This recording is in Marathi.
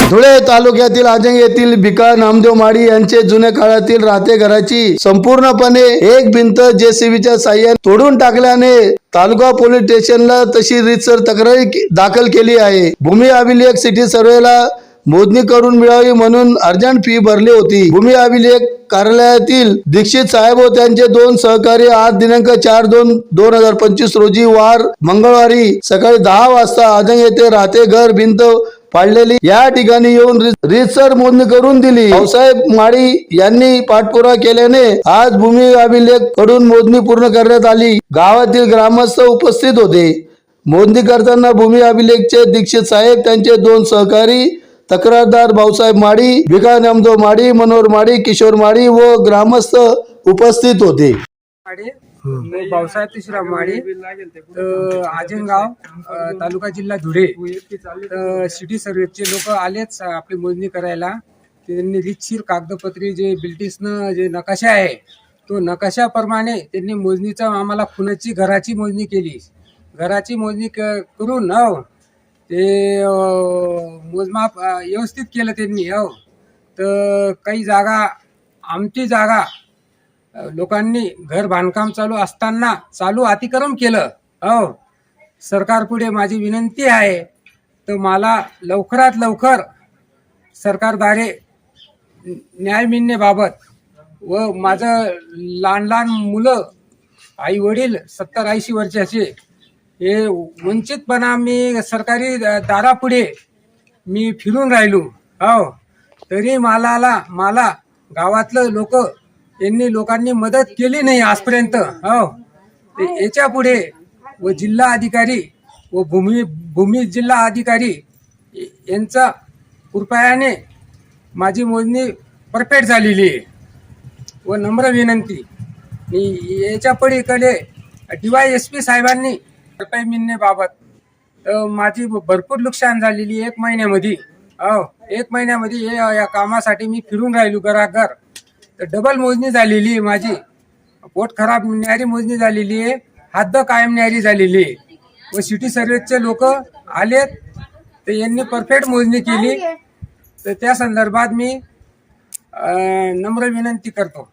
धुळे तालुक्यातील आजंग येथील भिका नामदेव माडी यांचे जुन्या काळातील राहते घराची संपूर्णपणे एक भिंत जेसीबीच्या साह्याने तोडून टाकल्याने तालुका पोलीस स्टेशनला तशी रीतसर तक्रार दाखल केली आहे. भूमी अभिलेख सिटी सर्वेला मोजणी करून मिळावी म्हणून अर्जंट फी भरली होती. भूमी अभिलेख कार्यालयातील दीक्षित साहेब व त्यांचे दोन सहकारी आज दिनांक चार दोन दोन हजार पंचवीस रोजी वार मंगळवारी सकाळी दहा वाजता आजंग येथे राहते घर भिंत पाडलेली या ठिकाणी येऊन रीतसर मोजणी करून दिली. भाऊसाहेब माळी यांनी पाठपुरा केल्याने आज भूमी अभिलेखकडून मोजणी पूर्ण करण्यात आली. गावातील ग्रामस्थ उपस्थित होते. मोजणी करताना भूमी अभिलेखचे दीक्षित साहेब त्यांचे दोन सहकारी तक्रारदार भाऊसाहेब माडी भिका नामदेव माडी मनोहर माडी किशोर माडी व ग्रामस्थ उपस्थित होते. म्हणजे पावसाळ्यात तिसरा माळी तर आजनगाव तालुका जिल्हा धुळे तर सिटी सर्व्हिसचे लोक आलेच आपली मोजणी करायला. त्यांनी रितशीर कागदपत्री जे बिल्टिसनं जे नकाशा आहे तो नकाशाप्रमाणे त्यांनी मोजणीचा आम्हाला खुनाची घराची मोजणी केली. घराची मोजणी क- करून हो ते मोजमाप व्यवस्थित केलं त्यांनी हो. तर काही जागा आमची जागा लोकांनी घर बांधकाम चालू असताना चालू अतिक्रम केलं. हो. सरकारपुढे माझी विनंती आहे तर मला लवकरात लवकर सरकारद्वारे न्याय मिळण्याबाबत व माझं लहान लहान मुलं आई वडील सत्तर ऐंशी वर्षाचे हे वंचितपणा मी सरकारी दारापुढे मी फिरून राहिलो. हो. तरी मला मला गावातलं लोक यांनी लोकांनी मदत केली नाही आजपर्यंत. हो. याच्यापुढे व जिल्हा अधिकारी व भूमी भूमी जिल्हा अधिकारी यांचा कृपयाने माझी मोजणी परफेक्ट झालेली आहे. व नम्र विनंती. याच्या पलीकडे डी वाय एस पी साहेबांनी रुपये मिळण्याबाबत माझी भरपूर नुकसान झालेली आहे एक महिन्यामध्ये. हो एक महिन्यामध्ये या कामासाठी मी फिरून राहिलो घराघर. तर डबल मोजणी झालेली आहे माझी. पोट खराब न्यारी मोजणी झालेली आहे. हद्द कायम न्यारी झालेली आहे. व सिटी सर्व्हिसचे लोक आलेत. तर यांनी परफेक्ट मोजणी केली. तर त्या संदर्भात मी नम्र विनंती करतो.